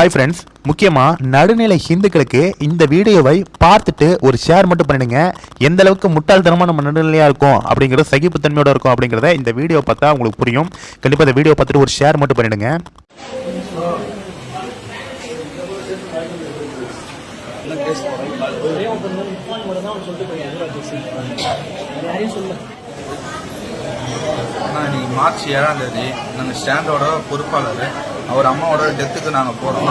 Hi friends முக்கியமாக நடுநிலை ஹிந்துக்களுக்கு இந்த வீடியோவை பார்த்துட்டு ஒரு ஷேர் மட்டும் பண்ணிடுங்க. எந்த அளவுக்கு முட்டாள்தனமாக நம்ம நடுநிலையாக இருக்கும் அப்படிங்கிறது சகிப்புத்தன்மையோட இருக்கும் அப்படிங்கிறத இந்த வீடியோ பார்த்தா உங்களுக்கு புரியும். கண்டிப்பாக இந்த வீடியோ பார்த்துட்டு ஒரு ஷேர் மட்டும் பண்ணிடுங்க. மார்ச் ஏழாம் தேதி நாங்கள் ஸ்டாண்டோட பொறுப்பாளர் அவர் அம்மாவோட டெத்துக்கு நாங்கள் போகிறோம்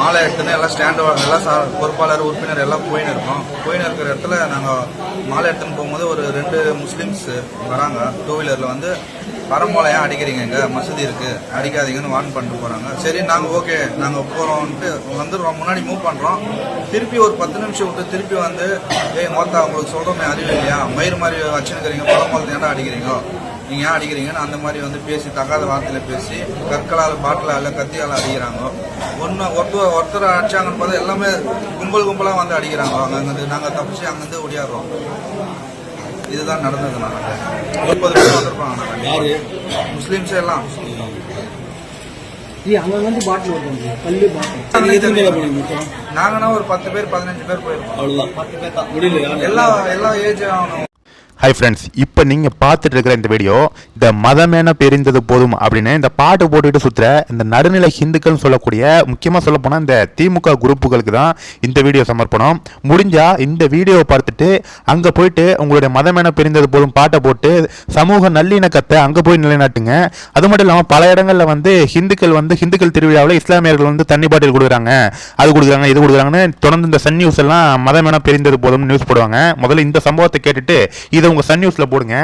மாலை எடுத்துன்னு எல்லாம் ஸ்டாண்டு எல்லாம் சா பொறுப்பாளர் உறுப்பினர் எல்லாம் போயின்னு இருக்கோம். போயின்னு இருக்கிற இடத்துல நாங்கள் மாலை எடுத்துன்னு போகும்போது ஒரு ரெண்டு முஸ்லீம்ஸ் வராங்க. டூ வீலரில் வந்து பரமோலை ஏன் அடிக்கிறீங்க இங்கே மசூதி இருக்குது அடிக்காதீங்கன்னு வார்ன் பண்ணிட்டு போகிறாங்க சரி நாங்கள் ஓகே நாங்கள் போகிறோம்ட்டு வந்துடுறோம். முன்னாடி மூவ் பண்ணுறோம் திருப்பி ஒரு பத்து நிமிஷம் விட்டு திருப்பி வந்து ஏய் மொத்தம் உங்களுக்கு சொல்கிறோமே அறிவு இல்லையா? மயிறு மாதிரி வச்சுருக்கிறீங்க பழமொழத்தை ஏன்டா அடிக்கிறீங்க? நீங்கள் ஏன் அடிக்கிறீங்கன்னு அந்த மாதிரி வந்து பேசி தகாத வார்த்தையில் பேசி கற்களால் பாட்டிலால் கத்தியால் அடிக்கிறாங்க. ஒன்று ஒருத்தர் ஒருத்தர் அடிச்சாங்கன்னு பார்த்தா எல்லாமே கும்பல் கும்பலாக வந்து அடிக்கிறாங்க. அங்கேருந்து நாங்கள் தப்பிச்சு அங்கேருந்து ஓடியாடுறோம். இதுதான் நடந்தது நாங்கள் முப்பது பேர் வந்திருப்பாங்க முஸ்லீம்ஸ் எல்லாம். அங்க வந்து பாட்டில் மொத்தம்? நாங்கன்னா ஒரு பத்து பேர் பதினஞ்சு பேர் போயிருக்கோம். முடியல எல்லா எல்லா ஏஜ் ஆகணும் ஹை ஃப்ரெண்ட்ஸ் இப்போ நீங்கள் பார்த்துட்டு இருக்கிற இந்த வீடியோ இந்த மதமேன பெரிந்தது போதும் அப்படின்னு இந்த பாட்டு போட்டுக்கிட்டு சுற்றுற இந்த நடுநிலை ஹிந்துக்கள்னு சொல்லக்கூடிய முக்கியமாக சொல்லப்போனால் இந்த திமுக குரூப்புகளுக்கு தான் இந்த வீடியோ சமர்ப்பணம். முடிஞ்சால் இந்த வீடியோவை பார்த்துட்டு அங்கே போயிட்டு உங்களுடைய மதமேன பெரிந்தது போதும் பாட்டை போட்டு சமூக நல்லிணக்கத்தை அங்கே போய் நிலைநாட்டுங்க. அது மட்டும் இல்லாமல் பல இடங்களில் வந்து ஹிந்துக்கள் வந்து ஹிந்துக்கள் திருவிழாவில் இஸ்லாமியர்கள் வந்து தண்ணி பாட்டில் கொடுக்குறாங்க. அது கொடுக்குறாங்க இது கொடுக்குறாங்கன்னு தொடர்ந்து இந்த சன் நியூஸ் எல்லாம் மதமேன பெரிந்தது போதும் நியூஸ் போடுவாங்க. முதல்ல இந்த சம்பவத்தை கேட்டுட்டு இதை உங்கள் சன் நியூஸில் போடுங்க.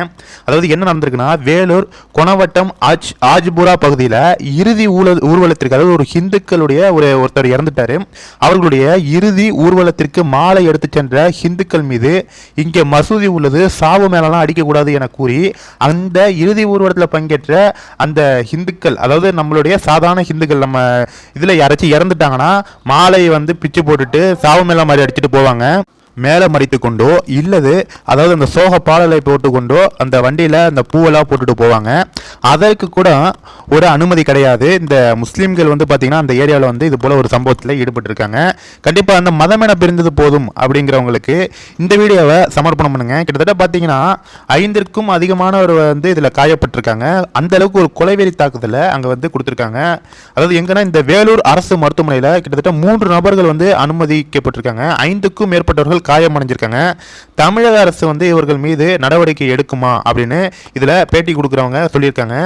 அதாவது என்ன நடந்திருக்குன்னா வேலூர் கொணவட்டம் ஆஜ் ஆஜ்புரா பகுதியில் இறுதி ஊழல் ஊர்வலத்திற்கு அதாவது ஒரு ஹிந்துக்களுடைய ஒரு ஒருத்தர் இறந்துட்டாரு. அவர்களுடைய இறுதி ஊர்வலத்திற்கு மாலை எடுத்து சென்ற ஹிந்துக்கள் மீது இங்கே மசூதி உள்ளது சாவு மேலெல்லாம் அடிக்கக்கூடாது என கூறி அந்த இறுதி ஊர்வலத்தில் பங்கேற்ற அந்த ஹிந்துக்கள் அதாவது நம்மளுடைய சாதாரண ஹிந்துக்கள் நம்ம இதில் யாராச்சும் இறந்துட்டாங்கன்னா மாலையை வந்து பிச்சு போட்டுட்டு சாவு மேல மாதிரி அடிச்சுட்டு போவாங்க. மேலே மறித்து கொண்டோ இல்லது அதாவது அந்த சோக பாடலை போட்டுக்கொண்டோ அந்த வண்டியில் அந்த பூவெல்லாம் போட்டுட்டு போவாங்க. அதற்கு கூட ஒரு அனுமதி கிடையாது. இந்த முஸ்லீம்கள் வந்து பார்த்திங்கன்னா அந்த ஏரியாவில் வந்து இது போல் ஒரு சம்பவத்தில் ஈடுபட்டிருக்காங்க. கண்டிப்பாக அந்த மதம் என பிரிந்தது போதும் அப்படிங்கிறவங்களுக்கு இந்த வீடியோவை சமர்ப்பணம் பண்ணுங்க. கிட்டத்தட்ட பார்த்தீங்கன்னா ஐந்திற்கும் அதிகமானவர் வந்து இதில் காயப்பட்டிருக்காங்க. அந்த அளவுக்கு ஒரு கொலைவெறி தாக்குதலை அங்கே வந்து கொடுத்துருக்காங்க. அதாவது எங்கன்னா இந்த வேலூர் அரசு மருத்துவமனையில் கிட்டத்தட்ட மூன்று நபர்கள் வந்து அனுமதிக்கப்பட்டிருக்காங்க. ஐந்துக்கும் மேற்பட்டவர்கள் காயமடைஞ்சிருக்காங்க. தமிழக அரசு வந்து இவர்கள் மீது நடவடிக்கை எடுக்குமா அப்படின்னு இதில் பேட்டி கொடுக்குறவங்க சொல்லியிருக்காங்க.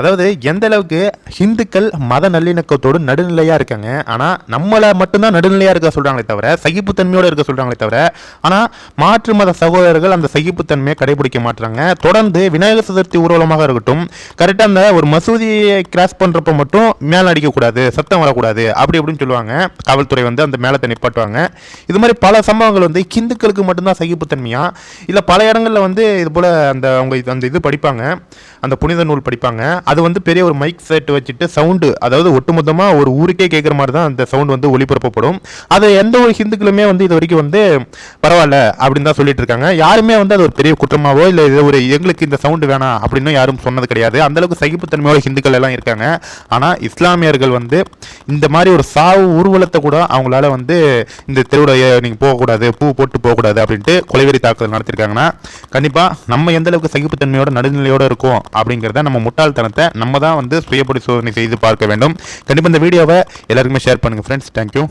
அதாவது எந்த அளவுக்கு ஹிந்துக்கள் மத நல்லிணக்கத்தோடு நடுநிலையாக இருக்காங்க. ஆனால் நம்மளை மட்டும்தான் நடுநிலையாக இருக்க சொல்கிறாங்களே தவிர சகிப்புத்தன்மையோடு இருக்க சொல்கிறாங்களே தவிர ஆனால் மாற்று மத சகோதரர்கள் அந்த சகிப்புத்தன்மையை கடைபிடிக்க மாட்டுறாங்க தொடர்ந்து விநாயகர் சதுர்த்தி ஊர்வலமாக இருக்கட்டும் கரெக்டாக அந்த ஒரு மசூதியை கிராஸ் பண்ணுறப்ப மட்டும் மேலே அடிக்கக்கூடாது சத்தம் வரக்கூடாது அப்படி இப்படின்னு சொல்லுவாங்க. காவல்துறை வந்து அந்த மேலத்தை நிப்பாட்டுவாங்க. இது மாதிரி பல சம்பவங்கள் வந்து ஹிந்துக்களுக்கு மட்டும்தான் சகிப்புத்தன்மையா? இல்லை பல இடங்களில் வந்து இது போல் அந்த அவங்க இது- அந்த இது படிப்பாங்க. அந்த புனித நூல் படிப்பாங்க. அது வந்து பெரிய ஒரு மைக் செட் வச்சுட்டு சவுண்டு அதாவது ஒட்டுமொத்தமாக ஒரு ஊருக்கே கேட்குற மாதிரி தான் அந்த சவுண்ட் வந்து ஒளிபரப்பப்படும். அது எந்த ஒரு ஹிந்துக்களுமே வந்து இது வரைக்கும் வந்து பரவாயில்ல அப்படின்னு தான் சொல்லிட்டு இருக்காங்க. யாருமே வந்து அது ஒரு பெரிய குற்றமாவோ இல்லை இது ஒரு எங்களுக்கு இந்த சவுண்டு வேணாம் அப்படின்னு யாரும் சொன்னது கிடையாது. அந்தளவுக்கு சகிப்புத்தன்மையோட ஹிந்துக்கள் எல்லாம் இருக்காங்க. ஆனால் இஸ்லாமியர்கள் வந்து இந்த மாதிரி ஒரு சாவு ஊர்வலத்தை கூட அவங்களால வந்து இந்த தெருவுடைய நீங்கள் போகக்கூடாது பூ போட்டு போகக்கூடாது அப்படின்ட்டு கொலைவெறி தாக்குதல் நடத்திருக்காங்கன்னா கண்டிப்பாக நம்ம எந்த அளவுக்கு சகிப்புத்தன்மையோட நடுநிலையோடு இருக்கும் அப்படிங்கிறத நம்ம முட்டாள்தனத்தை நம்ம தான் வந்து சுயப்படி சோதனை செய்து பார்க்க வேண்டும். கண்டிப்பாக இந்த வீடியோவை எல்லாருக்குமே ஷேர் பண்ணுங்கள் ஃப்ரெண்ட்ஸ் தேங்க்யூ